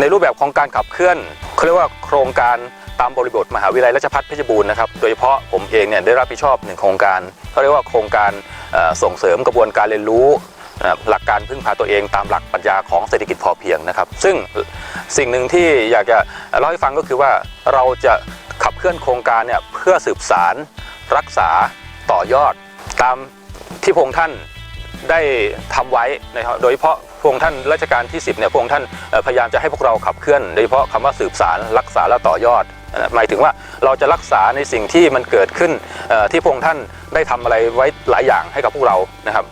ในรูปแบบของการขับเคลื่อนเขาเรียกว่าโครงการตามบริบทมหาวิทยาลัยราชภัฏเพชรบูรณ์นะครับโดยเฉพาะผมเองเนี่ยได้รับผิดชอบหนึ่งโครงการเขาเรียกว่าโครงการส่งเสริมกระบวนการเรียนรู้หลักการพึ่งพาตัวเองตามหลักปรัชญาของเศรษฐกิจพอเพียงนะครับ ซึ่งสิ่งหนึ่งที่อยากจะเล่าให้ฟังก็คือว่าเราจะขับเคลื่อนโครงการเนี่ยเพื่อสืบสารรักษาต่อยอดตามที่พงท่าน ได้ทำไว้นะครับโดยเฉพาะพระองค์ท่านรัชกาลที่ 10เนี่ยพระองค์ท่านพยายามจะให้พวกเราขับเคลื่อน โดยเฉพาะคำว่าสืบสารรักษาและต่อยอดหมายถึงว่าเราจะรักษาในสิ่งที่มันเกิดขึ้นที่พระองค์ท่านได้ทำอะไรไว้หลายอย่างให้กับพวกเรานะครับ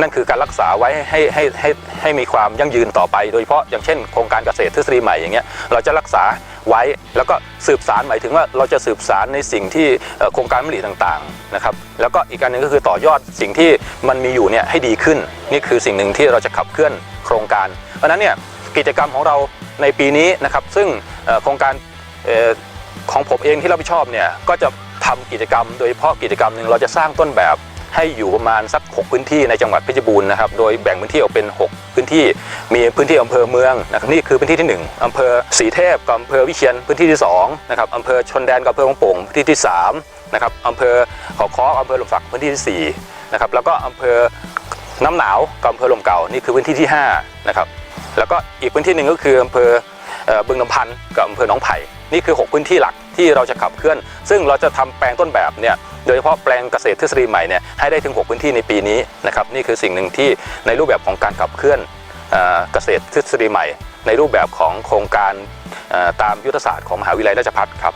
นั่นคือการรักษาไว้ให้ให้ให้ให้มีความยั่งยืนต่อไป โดยเฉพาะอย่างเช่นโครงการเกษตรทฤษฎีใหม่อย่างเงี้ยเราจะรักษา ไว้ แล้วก็สืบสารหมายถึงว่าเราจะสืบสารในสิ่งที่โครงการผลิตต่างๆนะครับแล้วก็อีกการหนึ่งก็คือต่อยอดสิ่งที่มันมีอยู่เนี่ยให้ดีขึ้น นี่คือสิ่งหนึ่งที่เราจะขับเคลื่อนโครงการ เพราะฉะนั้นเนี่ยกิจกรรมของเราในปีนี้นะครับซึ่งโครงการของผมเองที่รับผิดชอบเนี่ยก็จะทำกิจกรรม โดยเฉพาะกิจกรรมหนึ่งเราจะสร้างต้นแบบ ให้อยู่ประมาณสัก 6 พื้นที่ในจังหวัดเพชรบูรณ์นะครับ โดยแบ่งพื้นที่ออกเป็น 6 พื้นที่ มีพื้นที่อำเภอเมืองนะครับนี่คือพื้นที่ที่ 1อำเภอศรีเทพกับอำเภอวิเชียนพื้นที่ที่2นะครับอำเภอชนแดนกับอำเภอของโป่งพื้นที่ที่ 3 นะครับอำเภอขอค้ออำเภอหลมสักพื้นที่ที่4นะครับ แล้วก็อำเภอน้ำหนาวกับอำเภอลมเก่า นี่คือพื้นที่ที่5นะครับ แล้วก็อีกพื้นที่หนึ่งก็คืออำเภอเบึงลำพันธ์กับอำเภอหนองไผ่ นี่คือ 6 พื้นที่หลัก ที่เราจะขับเคลื่อน ซึ่งเราจะทำแปลงต้นแบบเนี่ยโดยเฉพาะแปลงเกษตรทฤษฎีใหม่เนี่ยให้ได้ถึง 6 พื้นที่ในปีนี้นะครับนี่คือสิ่งหนึ่งที่ในรูปแบบของการขับเคลื่อนเกษตรทฤษฎีใหม่ ในรูปแบบของโครงการตามยุทธศาสตร์ของมหาวิทยาลัยราชภัฏครับ